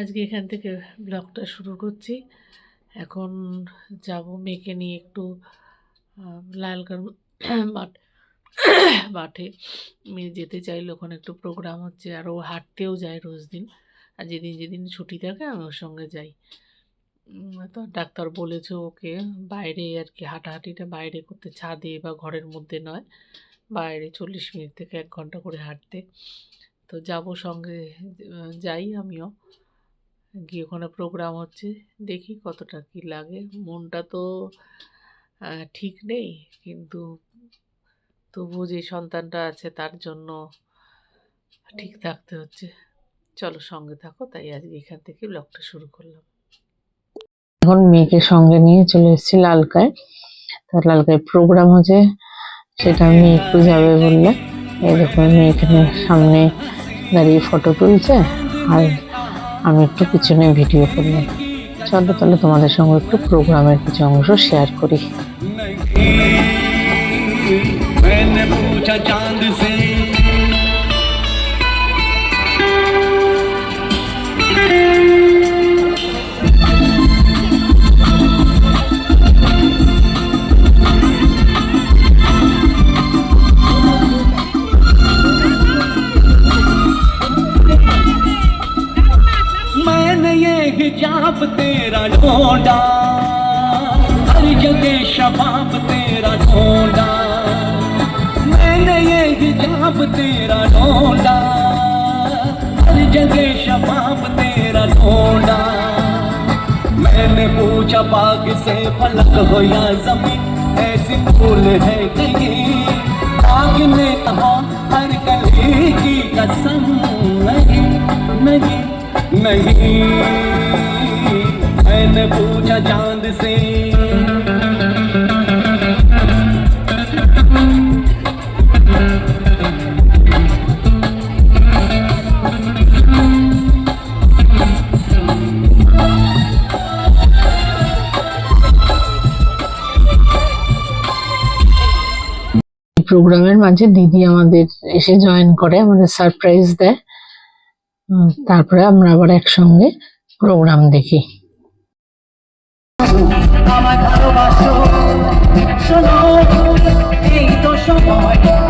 আজকে এখান থেকে ব্লগটা শুরু করছি। এখন যাব মেয়েকে নিয়ে একটু লালগড় মাঠ, মাঠে। মেয়ে যেতে চাইলে, ওখানে একটু প্রোগ্রাম হচ্ছে, আর ও হাঁটতেও যায় রোজ দিন। আর যেদিন যেদিন ছুটি থাকে, আমি ওর সঙ্গে যাই। তো ডাক্তার বলেছে ওকে বাইরে আর কি হাঁটাহাঁটিটা বাইরে করতে ছাদে বা ঘরের মধ্যে নয়। বাইরে চল্লিশ মিনিট থেকে এক ঘণ্টা করে হাঁটতে। তো যাব সঙ্গে যাই আমিও। গিয়ে ওখানে প্রোগ্রাম হচ্ছে, দেখি কতটা কি লাগে। মনটা তো ঠিক নেই, কিন্তু তবুও যে সন্তানটা আছে তার জন্য ঠিক থাকতে হচ্ছে। চলো সঙ্গে থাকো, তাই আজকে এখান থেকে ব্লগটা শুরু করলাম। এখন মেয়েকে সঙ্গে নিয়ে চলে এসেছি লালকায়। তার লালকায় প্রোগ্রাম হচ্ছে, সেটা মেয়ে একটু যাবে বললে। দেখো মেয়ে এখানে সামনে দাঁড়িয়ে ফটো তুলছে, আর আমি একটু পিছনে ভিডিও করলাম। চলো তাহলে তোমাদের সঙ্গে একটু প্রোগ্রামের কিছু অংশ শেয়ার করি। ढूंढा हर जगह शबाब तेरा ढूंढा मैंने ये हिजाब तेरा ढूंढा, हर जगह शबाब तेरा ढूंढा। मैंने पूछा, बाग से फलक हो या ज़मीन, ऐसी फूल है कहीं। बाग ने कहा, हर कली की कसम नहीं नहीं नहीं। मैंने पूछा चांद से প্রোগ্রামের মাঝে দিদি আমাদের এসে জয়েন করে আমাদের সারপ্রাইজ দেয় উম, তারপরে আমরা আবার একসঙ্গে প্রোগ্রাম দেখি আমার ভালোবাসো। শোনো এই তো সময়।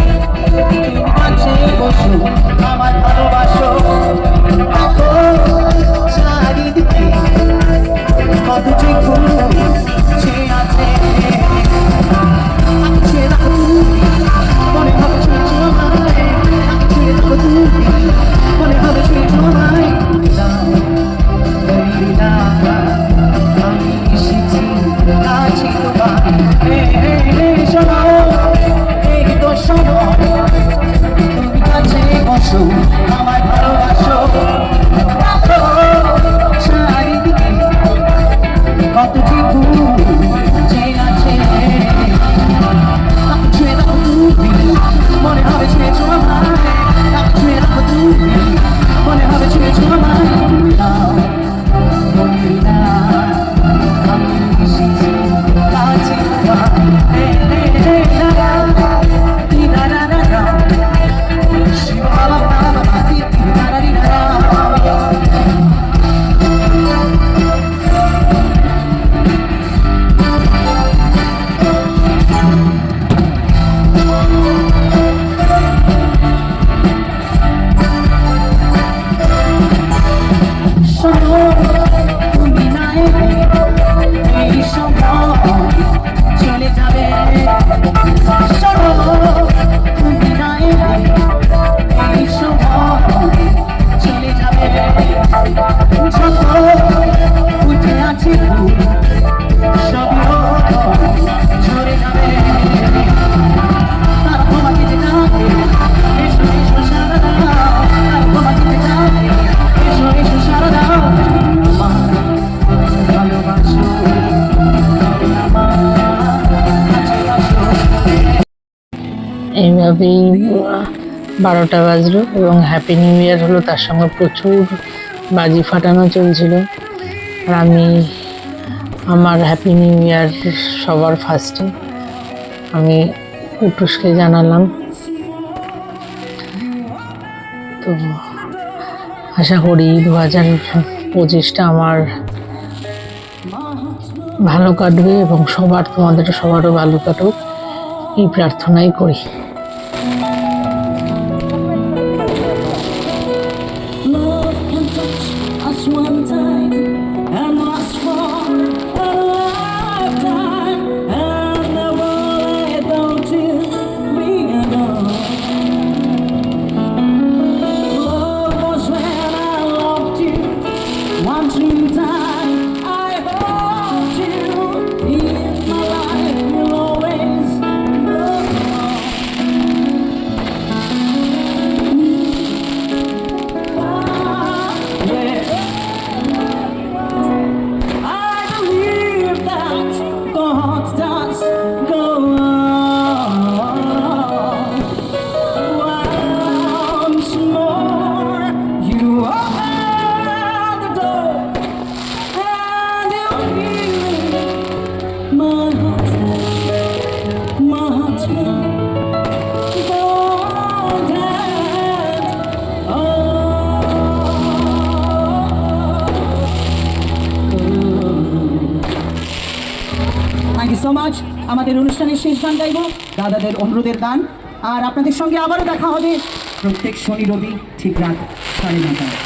এইভাবেই বারোটা বাজলো এবং হ্যাপি নিউ ইয়ার হলো। তার সঙ্গে প্রচুর বাজি ফাটানো চলছিল। আর আমি, আমার হ্যাপি নিউ ইয়ার সবার ফার্স্টে আমি কুটুসকে জানালাম। তো আশা করি দু হাজার পঁচিশটা আমার ভালো কাটবে এবং সবার তোমাদের সবারও ভালো কাটুক। এই প্রার্থনাই করি Love can touch us one time আমাদের অনুষ্ঠানের শেষ গান গাইব। দাদাদের অনুরোধের গান। আর আপনাদের সঙ্গে আবারও দেখা হবে প্রত্যেক শনি রবি ঠিক রাত সাড়ে নটায়।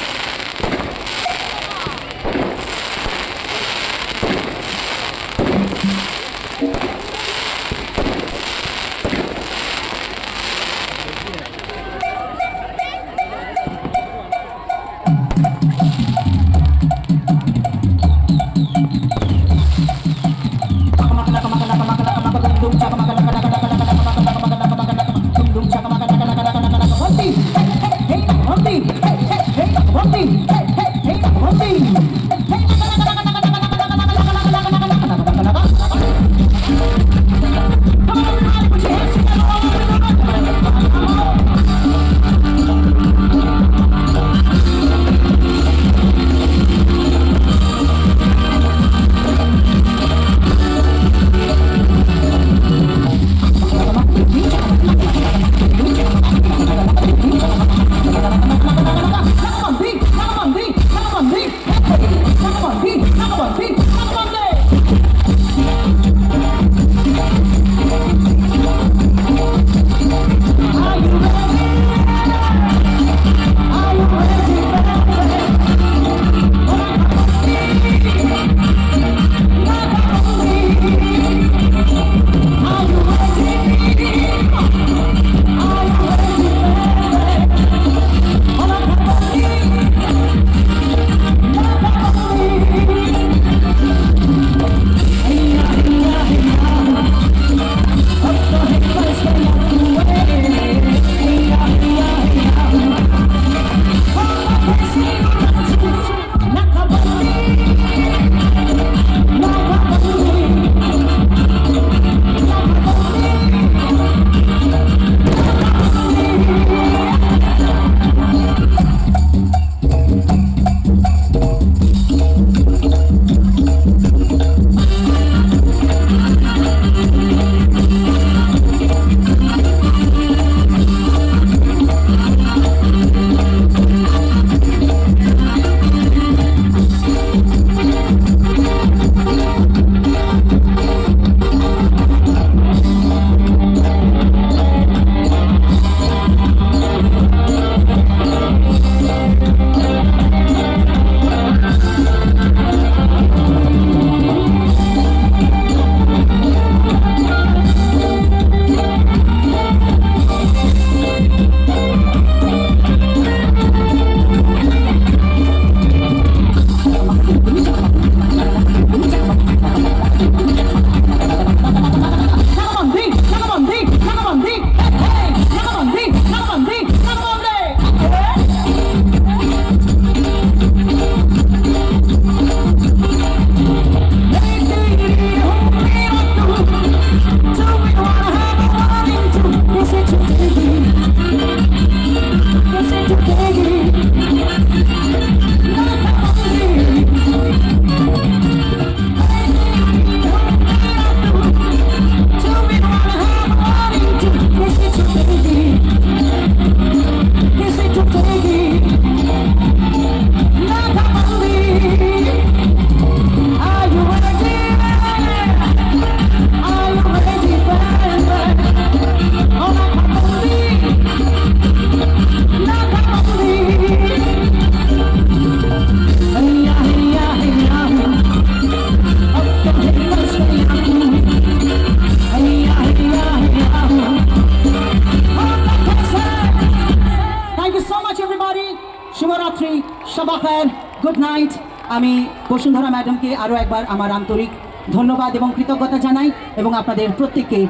আমি বসুন্ধরা ম্যাডামকে আরও একবার আমার আন্তরিক ধন্যবাদ এবং কৃতজ্ঞতা জানাই এবং আপনাদের প্রত্যেককে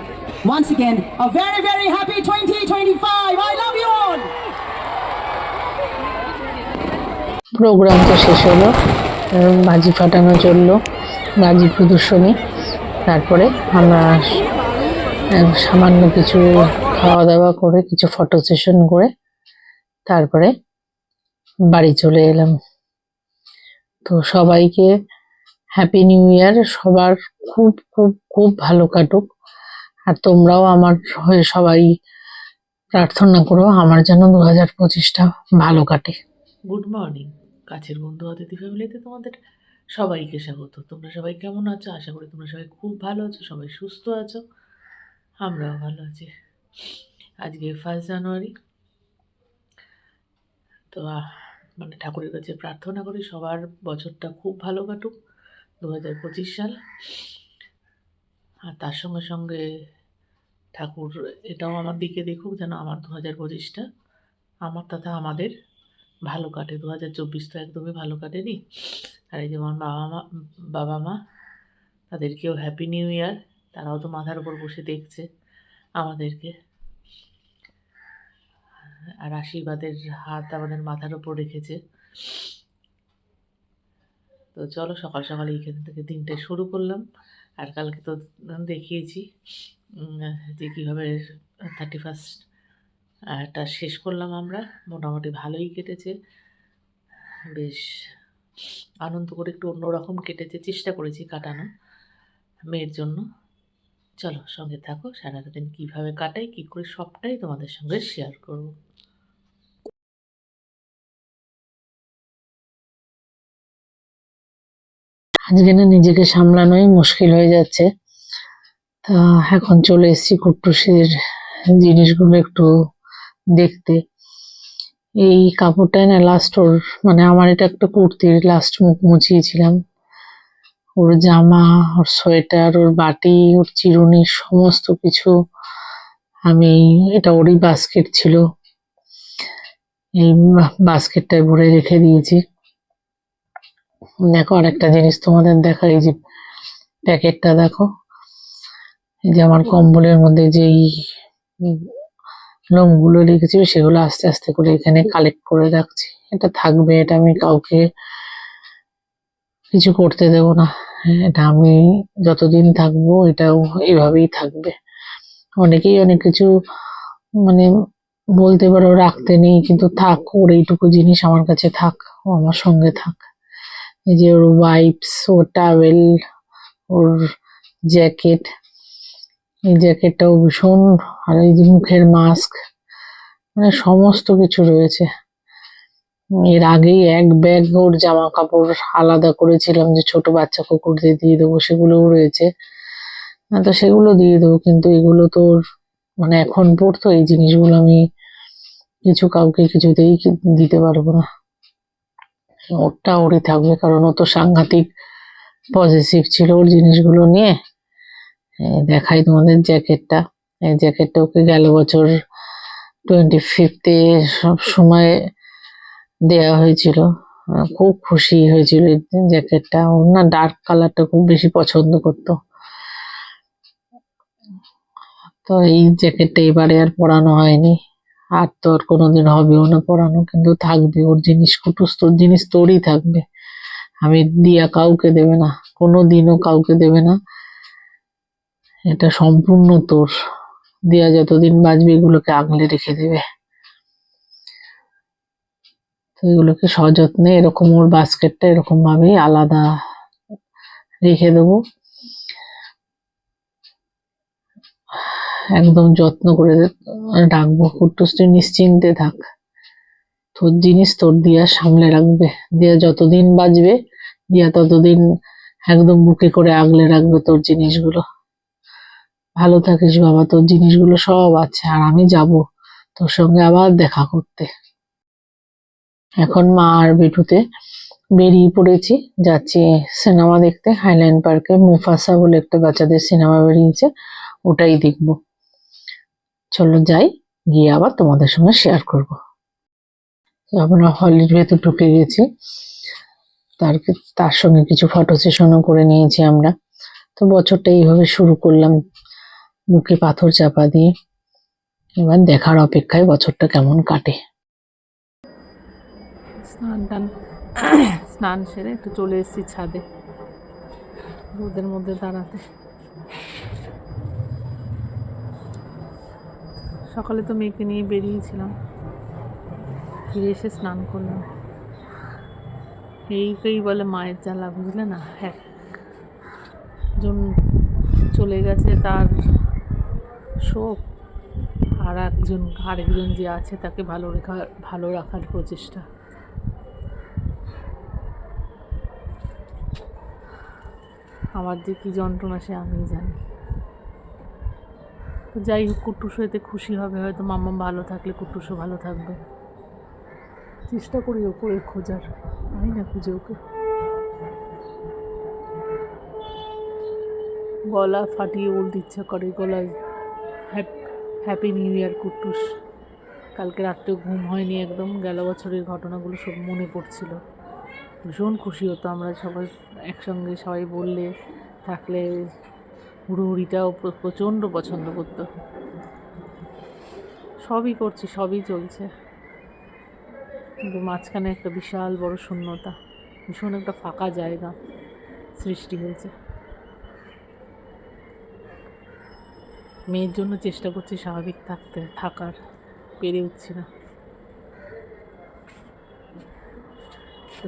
once again a very very happy 2025 I love you all! Programme তো শেষ হলো বাজি ফাটানো চলল, বাজি প্রদর্শনী, তারপরে আমরা সামান্য কিছু খাওয়া দাওয়া করে, কিছু ফটো সেশন করে, তারপরে বাড়ি চলে এলাম। তো সবাইকে হ্যাপি নিউ ইয়ার সবার খুব খুব খুব ভালো কাটুক। আর তোমরাও আমার হয়ে সবাই প্রার্থনা করো, আমার যেন দু হাজার পঁচিশটা ভালো কাটে। গুড মর্নিং কাছের বন্ধু অতিথি ফ্যামিলিতে তোমাদের সবাইকে স্বাগত। তোমরা সবাই কেমন আছো? আশা করি তোমরা সবাই খুব ভালো আছো, সবাই সুস্থ আছো। আমরাও ভালো আছি। আজকে ফার্স্ট জানুয়ারি তো মানে ঠাকুরের কাছে প্রার্থনা করি সবার বছরটা খুব ভালো কাটুক দু হাজার পঁচিশ সাল। আর তার সঙ্গে সঙ্গে ঠাকুর এটাও আমার দিকে দেখুক যেন আমার দু হাজার পঁচিশটা, আমার তথা আমাদের ভালো কাটে। দু হাজার চব্বিশ তো একদমই ভালো কাটেনি। আর এই যেমন বাবা মা বাবা মা, তাদেরকেও হ্যাপি নিউ ইয়ার তারাও তো মাথার উপর বসে দেখছে আমাদেরকে। আর আশীর্বাদের হাত আমাদের মাথার উপর রেখেছে। তো চলো সকাল সকাল এইখান থেকে দিনটা শুরু করলাম। আর কালকে তো দেখিয়েছি যে কীভাবে থার্টি ফার্স্ট টা শেষ করলাম আমরা। মোটামুটি ভালোই কেটেছে। বেশ আনন্দ করে একটু অন্যরকম কেটেছে, চেষ্টা করেছি কাটানো মেয়ের জন্য। চলো সঙ্গে থাকো সারাটা দিন কীভাবে কাটাই, কী করে সবটাই তোমাদের সঙ্গে শেয়ার করব। আজকে না নিজেকে সামলানোই মুশকিল হয়ে যাচ্ছে। তা এখন চলে এসেছি কুট্টুসির জিনিসগুলো একটু দেখতে। এই কাপড়টায় না লাস্ট ওর মানে আমার এটা একটা কুর্তির লাস্ট মুখ মুছিয়েছিলাম। ওর জামা, ওর সোয়েটার, ওর বাটি, ওর চিরুনি, সমস্ত কিছু আমি, এটা ওরই বাস্কেট ছিল। এই বাস্কেটটায় ভরে রেখে দিয়েছি। দেখো আরেকটা জিনিস তোমাদের দেখাই যে প্যাকেটটা দেখো। এই যে আমার কম্বলের মধ্যে যেই লোমগুলো রেখেছিল সেগুলো আস্তে আস্তে করে এখানে কালেক্ট করে রাখছি। এটা থাকবে এটা আমি কাউকে কিছু করতে দেব না। হ্যাঁ, এটা আমি যতদিন থাকব এটাও এভাবেই থাকবে। অনেকেই অনেক কিছু মানে বলতে পারো রাখতে নেই কিন্তু থাক ওর এইটুকু জিনিস আমার কাছে থাক আমার সঙ্গে থাক। এই যে ওর ওয়াইপস ওর টাওয়েল ওর জ্যাকেট এই জ্যাকেটটাও ভীষণ আর এই যে মুখের মাস্ক মানে সমস্ত কিছু রয়েছে। এর আগেই এক ব্যাগ ওর জামা কাপড় আলাদা করেছিলাম যে ছোট বাচ্চা কুকুরদের দিয়ে দেবো, সেগুলোও রয়েছে। তো সেগুলো দিয়ে দেবো, কিন্তু এগুলো তো মানে এখন পড়তো এই জিনিসগুলো আমি কিছু কাউকে কিছুতেই দিতে পারব না। ওরটা ওরই থাকবে, কারণ ও তো সাংঘাতিক পজিটিভ ছিল ওর জিনিসগুলো নিয়ে। দেখাই তোমাদের জ্যাকেটটা। এই জ্যাকেটটা ওকে গেল বছর টোয়েন্টি ফিফথে সব সময় দেয়া হয়েছিল। খুব খুশি হয়েছিল জ্যাকেটটা। ওর না ডার্ক কালারটা খুব বেশি পছন্দ করতো। তো এই জ্যাকেটটা এবারে আর পরানো হয়নি। আর তো আর কোনোদিন হবেও না পরানো কিন্তু থাকবে। ওর জিনিস কুটুস জিনিস তোরই থাকবে। আমি দিয়া কাউকে দেবে না কোনো দিনও কাউকে দেবে না। এটা সম্পূর্ণ তোর। দিয়া যতদিন বাঁচবে, এগুলোকে আগলে রেখে দেবে। তো এগুলোকে সযত্নে এরকম ওর বাস্কেটটা এরকম ভাবেই আলাদা রেখে দেবো। একদম যত্ন করে রাখব কুট্টুস নিশ্চিন্তে থাক। তোর জিনিস তোর দিয়া সামলে রাখবে, দিয়া যতদিন বাঁচবে, দিয়া ততদিন একদম বুকে করে আগলে রাখবে তোর জিনিসগুলো। ভালো থাকিস বাবা, তোর জিনিসগুলো সব আছে, আর আমি যাব তোর সঙ্গে আবার দেখা করতে। এখন মা আর বেটুতে বেরিয়ে পড়েছি, যাচ্ছি সিনেমা দেখতে, হাইল্যান্ড পার্কে, মুফাসা বলে একটা বাচ্চাদের সিনেমা বেরিয়েছে, ওটাই দেখব। চলো যাই, গিয়ে আবার তোমাদের সঙ্গে শেয়ার করব। আমরা হলের ভেতর ঢুকে গেছি। তার তার সঙ্গে কিছু ফটো সেশনও করে নিয়েছি আমরা। তো বছরটা এইভাবে শুরু করলাম বুকে পাথর চাপা দিয়ে। এবার দেখার অপেক্ষায় বছরটা কেমন কাটে। স্নান টান, স্নান সেরে একটু চলে এসেছি ছাদে। রোদের মধ্যে দাঁড়াতে। সকালে তো মেয়েকে নিয়ে বেরিয়েছিলাম। ফিরে এসে স্নান করলাম। এইকেই বলে মায়ের জ্বালা, বুঝলে না? একজন চলে গেছে তার শোক, আর একজন, আরেকজন যে আছে তাকে ভালো রেখা, ভালো রাখার প্রচেষ্টা। আমার যে কী যন্ত্রণা সে আমিই জানি। তো যাই হোক কুট্টুসো এতে খুশি হবে, হয়তো মাম্মা ভালো থাকলে কুট্টুসো ভালো থাকবে। চেষ্টা করি ওপরে খোঁজার। পাই না খুঁজে ওকে। গলা ফাটিয়ে বলতে ইচ্ছা করে গলায় হ্যাপি নিউ ইয়ার কুট্টুস। কালকে রাত্রেও ঘুম হয়নি একদম, গেল বছরের ঘটনাগুলো সব মনে পড়ছিল। ভীষণ খুশি হতো আমরা সবাই, একসঙ্গে সবাই বললে, থাকলে হুড়োহুড়িটাও প্রচণ্ড পছন্দ করতো। সবই করছি, সবই চলছে। কিন্তু মাঝখানে একটা বিশাল বড় শূন্যতা, ভীষণ একটা ফাঁকা জায়গা সৃষ্টি হয়েছে। মেয়ের জন্য চেষ্টা করছি স্বাভাবিক থাকতে, থাকার, পেরে উঠছি না।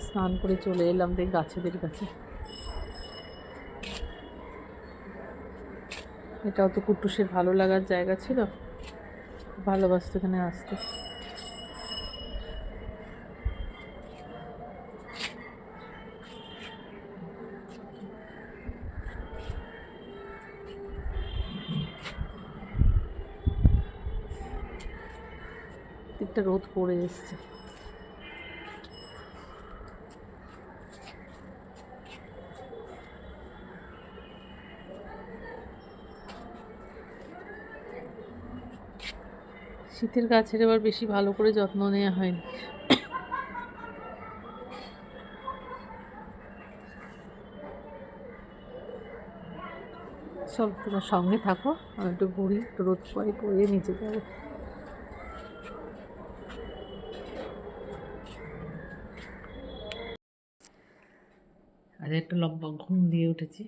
স্নান করে চলে এলাম দেখ গাছেদের কাছে। এটাও তো কুট্টুসের ভালো লাগার জায়গা ছিল। ভালোবাসতো এখানে আসতে। দিকটা রোদ পড়ে এসছে। শীতের গাছের এবার বেশি ভালো করে যত্ন নেওয়া হয়নি। সব তোমার সঙ্গে থাকো, আমি একটু ঘুরি একটু রোদ পরে পরে নিচে যাব। আজ একটা লম্বা ঘুম দিয়ে উঠেছি।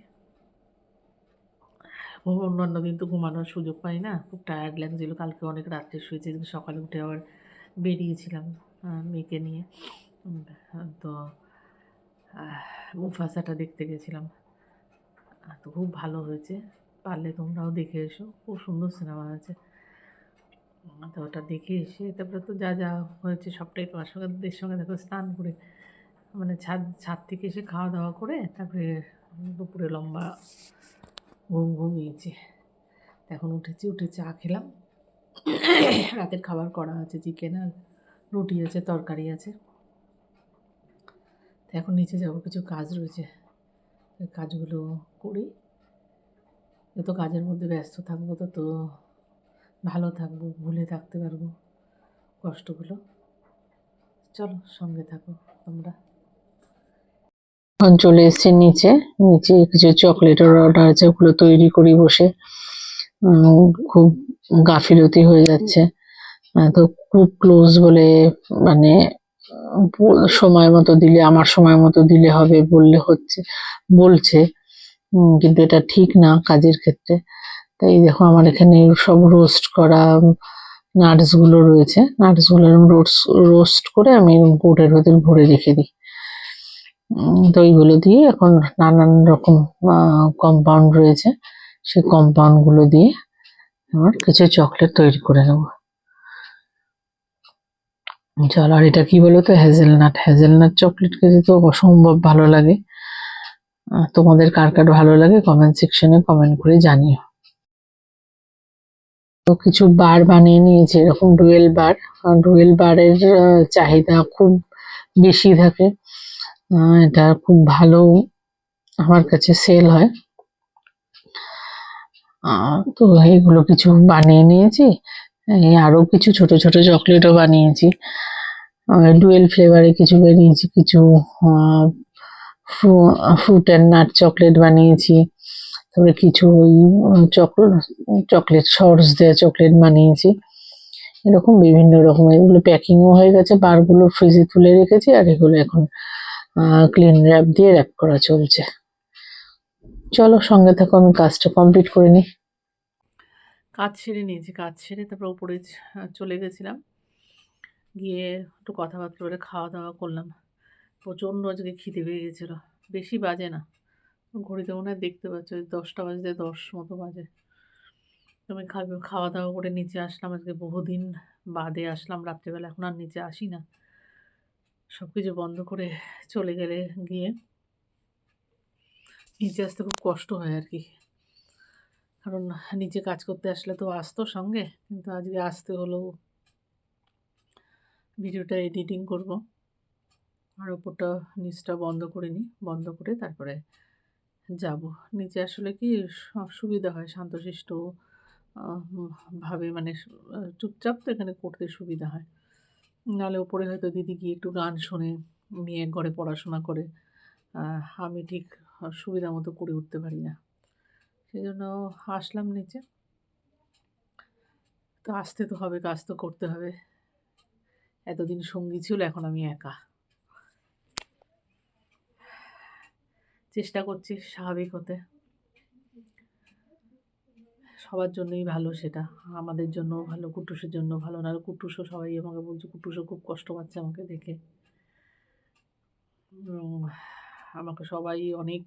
ঘুম অন্যান্য দিন তো ঘুমানোর সুযোগ পাই না। খুব টায়ার্ড লাগছিল। কালকে অনেক রাত্রে শুয়েছি সকালে উঠে আবার বেরিয়েছিলাম মেয়েকে নিয়ে। তো মুফাসাটা দেখতে গেছিলাম। তো খুব ভালো হয়েছে। পারলে তোমরাও দেখে এসো। খুব সুন্দর সিনেমা হয়েছে। তো ওটা দেখে এসে তারপরে তো যা যা হয়েছে সবটাই তোমার সঙ্গে সঙ্গে দেখো স্নান করে মানে ছাদ ছাদ থেকে এসে খাওয়া দাওয়া করে তারপরে দুপুরে লম্বা ঘুম ঘুমিয়েছি। এখন উঠেছি, উঠে চা খেলাম। রাতের খাবার করা আছে চিকেন আর রুটি আছে, তরকারি আছে। এখন নিচে যাব, কিছু কাজ রয়েছে। কাজগুলো করি। যত কাজের মধ্যে ব্যস্ত থাকব, তত ভালো থাকব, ভুলে থাকতে পারব কষ্টগুলো। চলো সঙ্গে থাকো তোমরা। এখন চলে এসেছি নিচে। নিচে কিছু চকলেটের অর্ডার আছে, ওগুলো তৈরি করি বসে। খুব গাফিলতি হয়ে যাচ্ছে। তো খুব ক্লোজ বলে মানে সময় মতো দিলে, আমার সময় মতো দিলে হবে বললে হচ্ছে, বলছে। কিন্তু এটা ঠিক না কাজের ক্ষেত্রে। তাই দেখো, আমার এখানে সব রোস্ট করা নাটসগুলো রয়েছে। নাটসগুলো রোস্ট রোস্ট করে আমি বোর্ডের ভেতর ভরে রেখে দিই। তো দিয়ে এখন নানান রকম কম্পাউন্ড রয়েছে। সেই কম্পাউন্ডগুলো দিয়ে আমার কিছু চকলেট তৈরি করে নেব। চল, আর এটা কি বলতো? হ্যাজেলনাট হ্যাজেলনাট চকলেট খেতে তো অসম্ভব ভালো লাগে। তোমাদের কার কার ভালো লাগে কমেন্ট সেকশনে কমেন্ট করে জানিও। তো কিছু বার বানিয়ে নিয়েছি, এরকম ডুয়েল বার ডুয়েল বারের চাহিদা খুব বেশি থাকে। এটা খুব ভালো আমার কাছে সেল হয়। তো এইগুলো কিছু বানিয়ে নিয়েছি। আরও কিছু ছোট ছোট চকলেটও বানিয়েছি। ডুয়েল ফ্লেভারে কিছু বেরিয়েছে, কিছু ফ্রুট অ্যান্ড নাট চকলেট বানিয়েছি। তারপরে কিছু ওই চকলেট চকলেট সর্স দেওয়া চকলেট বানিয়েছি। এরকম বিভিন্ন রকমের, এগুলো প্যাকিংও হয়ে গেছে বারগুলো ফ্রিজে তুলে রেখেছি, আর এগুলো এখন ক্লিন র্যাপ দিয়ে র্যাপ করা চলছে। চলো সঙ্গে থাকো, আমি কাজটা কমপ্লিট করে নিই। কাজ সেরে নিয়েছি কাজ সেরে তারপর উপরে চলে গেছিলাম। গিয়ে একটু কথাবার্তা বলে খাওয়া দাওয়া করলাম। প্রচণ্ড আজকে খিদে পেয়ে গেছিল। বেশি বাজে না। ঘড়িতে মনে হয় দেখতে পাচ্ছ, ওই দশটা বাজতে দশ মতো বাজে। তো আমি খাবে খাওয়া দাওয়া করে নিচে আসলাম। আজকে বহুদিন বাদে আসলাম, রাত্রেবেলা এখন আর নিচে আসি না। সব কিছু বন্ধ করে চলে গেলে গিয়ে নিচে আসতে খুব কষ্ট হয় আর কি। কারণ নিচে কাজ করতে আসলে তো আসতো সঙ্গে, কিন্তু আজকে আসতে হলো ভিডিওটা এডিটিং করব। আর ওপরটা নিচটা বন্ধ করে নিই, বন্ধ করে তারপরে যাব। নিচে আসলে কি সব সুবিধা হয়, শান্তশিষ্ট ভাবে মানে চুপচাপ তো এখানে করতে সুবিধা হয়। নাহলে ওপরে হয়তো দিদি গিয়ে একটু গান শোনে মেয়ে ঘরে পড়াশোনা করে আমি ঠিক সুবিধা মতো করে উঠতে পারি না। সেই জন্য আসলাম নিচে। তো আসতে তো হবে, কাজ তো করতে হবে। এতদিন সঙ্গী ছিল, এখন আমি একা। চেষ্টা করছি স্বাভাবিক হতে। সবার জন্যই ভালো সেটা। আমাদের জন্য ভালো, কুটুসের জন্য ভালো। না কুটুসও সবাই আমাকে বলছে, কুটুসও খুব কষ্ট পাচ্ছে আমাকে দেখে। আমাকে সবাই অনেক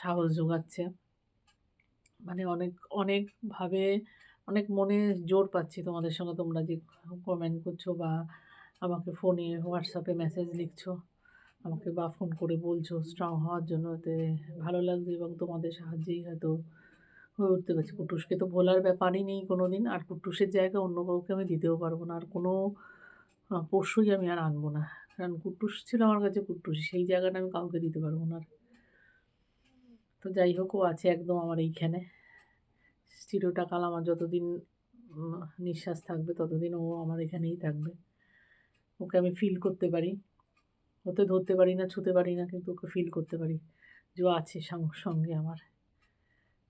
সাহস যোগাচ্ছে। মানে অনেক, অনেকভাবে, অনেক মনে জোর পাচ্ছি তোমাদের সঙ্গে তোমরা যে কমেন্ট করছ বা আমাকে ফোনে হোয়াটসঅ্যাপে মেসেজ লিখছো। আমাকে বা ফোন করে বলছো স্ট্রং হওয়ার জন্য, এতে ভালো লাগছে এবং তোমাদের সাহায্যেই হয়তো হয়ে উঠতে পারছি। কুটুসকে তো ভোলার ব্যাপারই নেই কোনো দিন আর কুটুসের জায়গা অন্য কাউকে আমি দিতেও পারব না, আর কোনো পশুই আমি আর আনব না। কারণ কুটুস ছিল আমার কাছে কুটুস সেই জায়গাটা আমি কাউকে দিতে পারব না আর। তো যাই হোক, ও আছে একদম আমার এইখানে। চিরটাকাল আমার যতদিন নিঃশ্বাস থাকবে ততদিন ও আমার এখানেই থাকবে। ওকে আমি ফিল করতে পারি। ওতে ধরতে পারি না, ছুতে পারি না, কিন্তু ওকে ফিল করতে পারি যে আছে সঙ্গ- সঙ্গে আমার।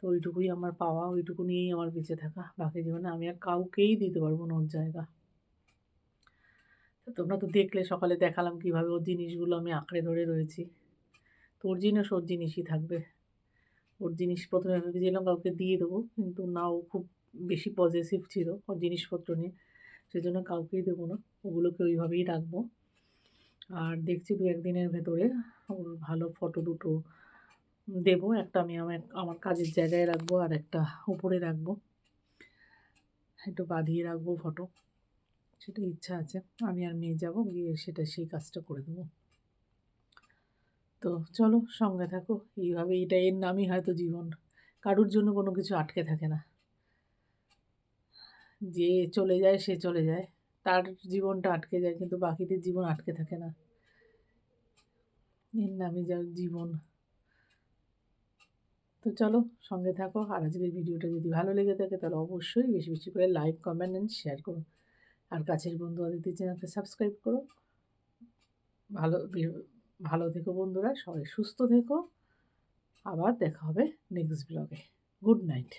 তো ওইটুকুই আমার পাওয়া, ওইটুকু নিয়েই আমার বেঁচে থাকা। বাকি জীবনে আমি আর কাউকেই দিতে পারব না ওর জায়গা। তো তোমরা তো দেখলে, সকালে দেখালাম কীভাবে ওর জিনিসগুলো আমি আঁকড়ে ধরে রয়েছি। তো ওর জিনিস ওর জিনিসই থাকবে। ওর জিনিস প্রথমে ভেবেছিলাম কাউকে দিয়ে দেবো, কিন্তু না, ও খুব বেশি পজিটিভ ছিল ওর জিনিসপত্র নিয়ে। সেজন্য কাউকেই দেবো না। ওগুলোকে ওইভাবেই রাখব। আর দেখছি দু একদিনের ভেতরে ওর ভালো ফটো দুটো দেবো। একটা আমি আমার আমার কাজের জায়গায় রাখব আর একটা উপরে রাখব। একটু বাঁধিয়ে রাখব ফটো সেটা ইচ্ছা আছে। আমি আর মেয়ে যাব, গিয়ে সেটা, সেই কাজটা করে দেবো। তো চলো, সঙ্গে থাকো। এইভাবে এটা এর নামই হয়তো জীবন। কারুর জন্য কোনো কিছু আটকে থাকে না। যে চলে যায়, সে চলে যায়। তার জীবনটা আটকে যায়, কিন্তু বাকিদের জীবন আটকে থাকে না। এর নামই যা জীবন। তো চলো, সঙ্গে থাকো। আর আজকের ভিডিওটা যদি ভালো লেগে থাকে, তাহলে অবশ্যই বেশি বেশি করে লাইক কমেন্ট অ্যান্ড শেয়ার করো। আর কাছের বন্ধু অদিতি চ্যানেলকে সাবস্ক্রাইব করো। ভালো ভালো থেকো বন্ধুরা, সবাই সুস্থ থেকো। আবার দেখা হবে নেক্সট ব্লগে গুড নাইট